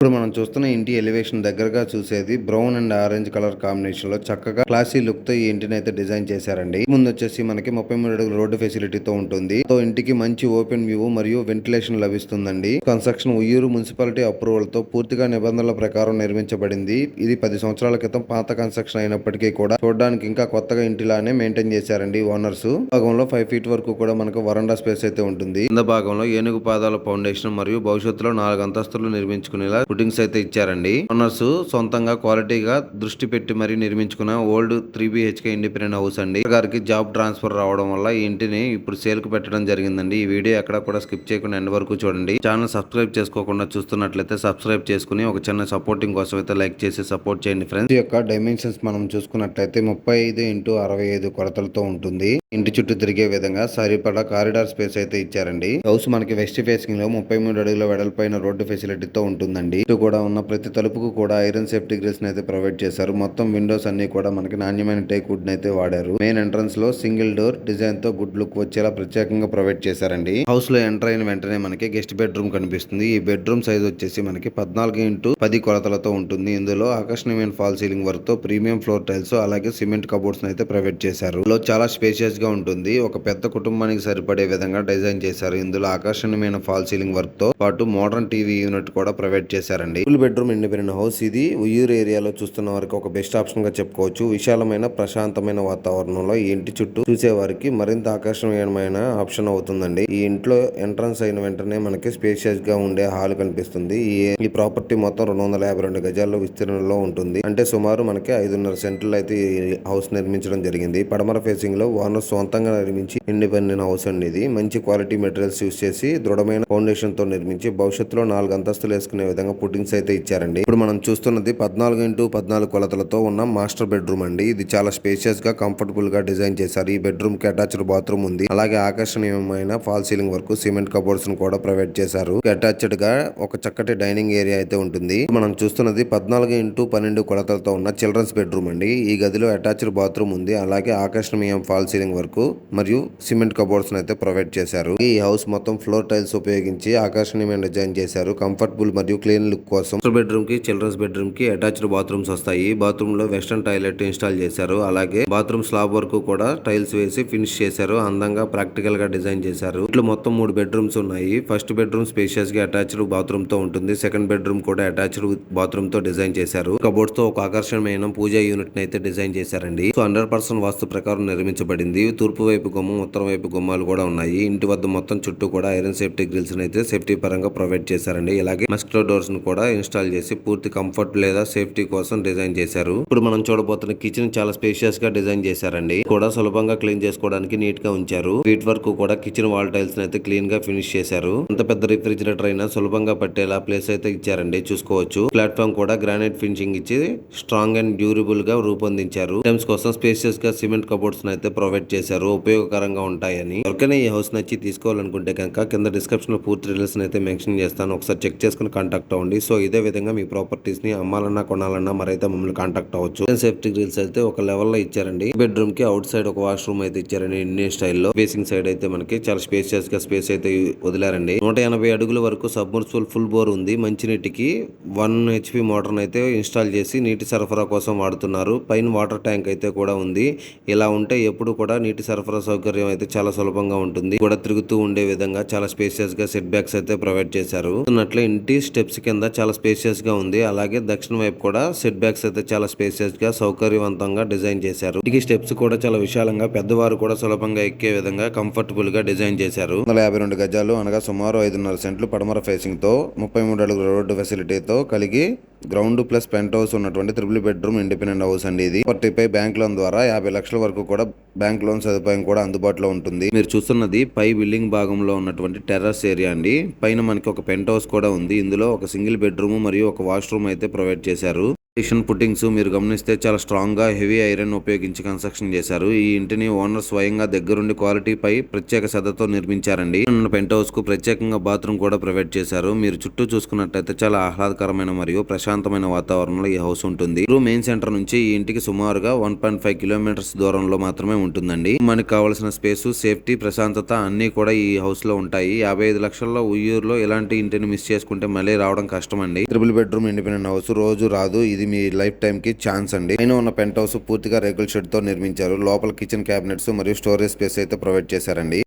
ఇప్పుడు మనం చూస్తున్న ఇంటి ఎలివేషన్ దగ్గరగా చూసేది బ్రౌన్ అండ్ ఆరెంజ్ కలర్ కాంబినేషన్లో చక్కగా క్లాసీ లుక్తో ఈ ఇంటిని అయితే డిజైన్ చేశారండి. ముందు వచ్చేసి మనకి ముప్పై మూడు అడుగుల రోడ్డు ఫెసిలిటీతో ఉంటుంది. సో ఇంటికి మంచి ఓపెన్ వ్యూ మరియు వెంటిలేషన్ లభిస్తుందండి. కన్స్ట్రక్షన్ ఉయ్యూరు మున్సిపాలిటీ అప్రూవల్తో పూర్తిగా నిబంధనల ప్రకారం నిర్మించబడింది. ఇది పది సంవత్సరాల క్రితం పాత కన్స్ట్రక్షన్ అయినప్పటికీ కూడా చూడడానికి ఇంకా కొత్తగా ఇంటిలానే మెయింటైన్ చేశారండి ఓనర్స్ భాగంలో ఫైవ్ ఫీట్ వరకు కూడా మనకు వరండా స్పేస్ అయితే ఉంటుంది. కింద భాగంలో ఏనుగు పాదాల ఫౌండేషన్ మరియు భవిష్యత్తులో నాలుగు అంతస్తులు నిర్మించుకునేలా ఫుటింగ్స్ అయితే ఇచ్చారండి. ఓనర్స్ సొంతంగా క్వాలిటీగా దృష్టి పెట్టి మరీ నిర్మించుకున్న old three BHK independent house అండి. గారికి జాబ్ ట్రాన్స్ఫర్ రావడం వల్ల ఈ ఇంటిని ఇప్పుడు సేల్కు పెట్టడం జరిగిందండి. ఈ వీడియో ఎక్కడ కూడా స్కిప్ చేయకుండా ఎండ్ వరకు చూడండి. ఛానల్ సబ్స్క్రైబ్ చేసుకోకుండా చూస్తున్నట్లయితే సబ్స్క్రైబ్ చేసుకుని ఒక చిన్న సపోర్టింగ్ కోసం అయితే లైక్ చేసి సపోర్ట్ చేయండి ఫ్రెండ్స్. ఈ యొక్క డైమెన్షన్స్ మనం చూసుకున్నట్లయితే ముప్పై ఐదు ఇంటూ అరవై ఐదు కొలతలతో ఉంటుంది. ఇంటి చుట్టూ తిరిగే విధంగా సరిపడా కారిడార్ స్పేస్ అయితే ఇచ్చారండి. హౌస్ మనకి వెస్ట్ ఫేసింగ్లో ముప్పై మూడు అడుగుల వెడల్పైన రోడ్డు ఫెసిలిటీతో ఉంటుందండి. ఇటు కూడా ఉన్న ప్రతి తలుపుకు కూడా ఐరన్ సేఫ్టీ గ్రిల్స్ అయితే ప్రొవైడ్ చేశారు. మొత్తం విండోస్ అన్ని కూడా మనకి నాణ్యమైన టేక్ వుడ్ అయితే వాడారు. మెయిన్ ఎంట్రన్స్లో సింగిల్ డోర్ డిజైన్తో గుడ్ లుక్ వచ్చేలా ప్రత్యేకంగా ప్రొవైడ్ చేశారండి. హౌస్లో ఎంటర్ అయిన వెంటనే మనకి గెస్ట్ బెడ్రూమ్ కనిపిస్తుంది. ఈ బెడ్రూమ్ సైజ్ వచ్చేసి మనకి పద్నాలుగు ఇంటూ పది కొలతలతో ఉంటుంది. ఇందులో ఆకర్షణీయమైన ఫాల్ సీలింగ్ వర్క్తో ప్రీమియం ఫ్లోర్ టైల్స్ అలాగే సిమెంట్ కబోర్డ్స్ అయితే ప్రొవైడ్ చేశారు. ఇందులో చాలా స్పేషియస్గా ఉంటుంది. ఒక పెద్ద కుటుంబానికి సరిపడే విధంగా డిజైన్ చేశారు. ఇందులో ఆకర్షణీయమైన ఫాల్ సీలింగ్ వర్క్తో పాటు మోడర్న్ టీవీ యూనిట్ కూడా ప్రొవైడ్ చేశారు. చేశారండి. ఫుల్ బెడ్రూమ్ ఇండిపెండెంట్ హౌస్ ఇది. ఉయ్యూరు ఏరియాలో చూస్తున్న వారికి ఒక బెస్ట్ ఆప్షన్గా చెప్పుకోవచ్చు. విశాలమైన ప్రశాంతమైన వాతావరణంలో ఈ ఇంటి చుట్టూ చూసే వారికి మరింత ఆకర్షణీయమైన ఆప్షన్ అవుతుందండి. ఈ ఇంట్లో ఎంట్రన్స్ అయిన వెంటనే మనకి స్పేషియస్గా ఉండే హాల్ కనిపిస్తుంది. ఈ ప్రాపర్టీ మొత్తం రెండు వందల యాభై రెండు గజాల్లో విస్తీర్ణంలో ఉంటుంది. అంటే సుమారు మనకి ఐదున్నర సెంట్లు అయితే ఈ హౌస్ నిర్మించడం జరిగింది. పడమర ఫేసింగ్లో ఓనర్ సొంతంగా నిర్మించి ఇండిపెండెంట్ హౌస్ అండి ఇది. మంచి క్వాలిటీ మెటీరియల్స్ యూస్ చేసి దృఢమైన ఫౌండేషన్తో నిర్మించి భవిష్యత్తులో నాలుగు అంతస్తులు వేసుకునే విధంగా పుట్టింగ్స్ అయితే ఇచ్చారండి. ఇప్పుడు మనం చూస్తున్నది పద్నాలుగు ఇంటూ పద్నాలుగు కొలతలతో ఉన్న మాస్టర్ బెడ్రూమ్ అండి. ఇది చాలా స్పేషియస్గా కంఫర్టబుల్గా డిజైన్ చేశారు. ఈ బెడ్రూమ్కి అటాచ్డ్ బాత్రూమ్ ఉంది. అలాగే ఆకర్షణీయమైన ఫాల్ సీలింగ్ వరకు సిమెంట్ కబోర్డ్స్ను కూడా ప్రొవైడ్ చేశారు. అటాచ్డ్గా ఒక చక్కటి డైనింగ్ ఏరియా అయితే ఉంటుంది. మనం చూస్తున్నది పద్నాలుగు ఇంటూ పన్నెండు కొలతలతో ఉన్న చిల్డ్రన్స్ బెడ్రూమ్ అండి. ఈ గదిలో అటాచ్డ్ బాత్రూమ్ ఉంది. అలాగే ఆకర్షణీయం ఫాల్ సీలింగ్ వరకు మరియు సిమెంట్ కబోర్డ్స్ అయితే ప్రొవైడ్ చేశారు. ఈ హౌస్ మొత్తం ఫ్లోర్ టైల్స్ ఉపయోగించి ఆకర్షణీయమైన డిజైన్ చేశారు. కంఫర్టబుల్ మరియు క్లీన్ లుక్ కోసం బెడ్రూమ్కి చిల్డ్రన్స్ బెడ్రూమ్కి అటాచ్డ్ బాత్రూమ్స్ వస్తాయి. బాత్రూమ్లో వెస్టర్న్ టాయిలెట్ ఇన్స్టాల్ చేశారు. అలాగే బాత్రూమ్ స్లాబ్ వరకు కూడా టైల్స్ వేసి ఫినిష్ చేశారు. అందంగా ప్రాక్టికల్గా డిజైన్ చేశారు. ఇట్లా మొత్తం మూడు బెడ్రూమ్స్ ఉన్నాయి. ఫస్ట్ బెడ్రూమ్ స్పేషియస్గా అటాచ్డ్ బాత్రూమ్తో ఉంటుంది. సెకండ్ బెడ్రూమ్ కూడా అటాచ్డ్ బాత్రూమ్తో డిజైన్ చేశారు. కబోర్డ్స్తో ఒక ఆకర్షణమైన పూజా యూనిట్ని అయితే డిజైన్ చేశారండి. సో హండ్రెడ్ పర్సెంట్ వాస్తు ప్రకారం నిర్మించబడింది. తూర్పు వైపు గుమ్మం ఉత్తరం వైపు గుమ్మాలు కూడా ఉన్నాయి. ఇంటి వద్ద మొత్తం చుట్టూ కూడా ఐరన్ సేఫ్టీ గ్రిల్స్ అయితే సేఫ్టీ పరంగా ప్రొవైడ్ చేశారండి. అలాగే మస్క్లో డోర్స్ ను కూడా ఇన్స్టాల్ చేసి పూర్తి కంఫర్ట్ లేదా సేఫ్టీ కోసం డిజైన్ చేశారు. ఇప్పుడు మనం చూడబోతున్న కిచెన్ చాలా స్పేషియస్గా డిజైన్ చేశారండి. కూడా సులభంగా క్లీన్ చేసుకోవడానికి నీట్గా ఉంచారు. వీట్ వరకు కూడా కిచెన్ వాల్ టైల్స్ అయితే క్లీన్గా ఫినిష్ చేశారు. అంత పెద్ద రిఫ్రిజిరేటర్ అయినా సులభంగా పట్టేలా ప్లేస్ అయితే ఇచ్చారండి. చూసుకోవచ్చు. ప్లాట్ఫామ్ కూడా గ్రానైట్ ఫినిషింగ్ ఇచ్చి స్ట్రాంగ్ అండ్ డ్యూరబుల్గా రూపొందించారు. టైమ్స్ కోసం స్పేషియస్గా సిమెంట్ కబోర్డ్స్ అయితే ప్రొవైడ్ చేశారు. ఉపయోగకరంగా ఉంటాయని. ఎవరికైనా ఈ హౌస్ నచ్చి తీసుకోవాలనుకుంటే కనుక కింద డిస్క్రిప్షన్లో పూర్తి డీటెయిల్స్ అయితే మెన్షన్ చేస్తాను. ఒకసారి చెక్ చేసుకుని కాంటాక్ట్ అవ్వండి. సో ఇదే విధంగా మీ ప్రాపర్టీస్ని అమ్మాలన్నా కొనాలన్నా మరైతే మమ్మల్ని కాంటాక్ట్ అవ్వచ్చు. సేఫ్టీ గ్రిల్స్ అయితే ఒక లెవెల్లో ఇచ్చారండి. బెడ్రూమ్కి అవుట్ సైడ్ ఒక వాష్రూమ్ అయితే ఇచ్చారండి. ఇండియన్ స్టైల్లో ఫేసింగ్ సైడ్ అయితే మనకి చాలా స్పేసియస్గా స్పేస్ అయితే వదిలారండి. నూట ఎనభై అడుగుల వరకు సబ్మర్సిబుల్ ఫుల్ బోర్ ఉంది. మంచినీటికి వన్ హెచ్పి మోటార్ అయితే ఇన్స్టాల్ చేసి నీటి సరఫరా కోసం వాడుతున్నారు. పైన వాటర్ ట్యాంక్ అయితే కూడా ఉంది. ఇలా ఉంటే ఎప్పుడు కూడా నీటి సరఫరా సౌకర్యం అయితే చాలా సులభంగా ఉంటుంది. కూడా తిరుగుతూ ఉండే విధంగా చాలా స్పేసియస్గా సెట్ బ్యాక్స్ అయితే ప్రొవైడ్ చేశారు. ఉన్నట్లు ఇంటి స్టెప్స్ కింద చాలా స్పేసియస్గా ఉంది. అలాగే దక్షిణ వైపు కూడా సెట్ బ్యాక్స్ అయితే చాలా స్పేసియస్గా సౌకర్యవంతంగా డిజైన్ చేశారు. ఈ స్టెప్స్ కూడా చాలా విశాలంగా పెద్దవారు కూడా సులభంగా ఎక్కే విధంగా కంఫర్టబుల్గా డిజైన్ చేశారు. వందల యాభై రెండు గజాలు అనగా సుమారు ఐదున్నర సెంట్లు పడమర ఫేసింగ్తో ముప్పై మూడు అడుగుల రోడ్డు ఫెసిలిటీతో కలిగి గ్రౌండ్ ప్లస్ పెంట్ హౌస్ ఉన్నటువంటి త్రిబుల్ బెడ్రూమ్ ఇండిపెండెంట్ హౌస్ అండి ఇది. పై బ్యాంక్ లోన్ ద్వారా యాభై లక్షల వరకు కూడా బ్యాంక్ లోన్ సదుపాయం కూడా అందుబాటులో ఉంటుంది. మీరు చూస్తున్నది పై బిల్డింగ్ భాగంలో ఉన్నటువంటి టెర్రస్ ఏరియా అండి. పైన మనకి ఒక పెంట్ హౌస్ కూడా ఉంది. ఇందులో ఒక సింగిల్ బెడ్రూమ్ మరియు ఒక వాష్రూమ్ అయితే ప్రొవైడ్ చేశారు. కిషన్ పుట్టింగ్స్ మీరు గమనిస్తే చాలా స్ట్రాంగ్గా హెవీ ఐరన్ ఉపయోగించి కన్స్ట్రక్షన్ చేశారు. ఈ ఇంటిని ఓనర్ స్వయంగా దగ్గరుండి క్వాలిటీ పై ప్రత్యేక శ్రద్ధతో నిర్మించారండి. పెంట్ హౌస్కు ప్రత్యేకంగా బాత్రూమ్ కూడా ప్రొవైడ్ చేశారు. మీరు చుట్టూ చూసుకున్నట్లయితే చాలా ఆహ్లాదకరమైన మరియు ప్రశాంతమైన వాతావరణంలో ఈ హౌస్ ఉంటుంది. మెయిన్ సెంటర్ నుంచి ఈ ఇంటికి సుమారుగా వన్ పాయింట్ ఫైవ్ కిలోమీటర్స్ దూరంలో మాత్రమే ఉంటుందండి. మనకి కావాల్సిన స్పేస్ సేఫ్టీ ప్రశాంతత అన్ని కూడా ఈ హౌస్లో ఉంటాయి. యాభై ఐదు లక్షల్లో ఉయ్యూరులో ఇలాంటి ఇంటిని మిస్ చేసుకుంటే మళ్ళీ రావడం కష్టం అండి ట్రిపుల్ బెడ్రూమ్ ఇండిపెండెంట్ హౌస్ రోజు రాదు. ఇది మీ లైఫ్ టైం కి ఛాన్స్ అండి. పైన ఉన్న పెంట్ హౌస్ పూర్తిగా రేకుల షెడ్తో నిర్మించారు. లోపల కిచెన్ క్యాబినెట్స్ మరియు స్టోరేజ్ స్పేస్ అయితే ప్రొవైడ్ చేశారండి.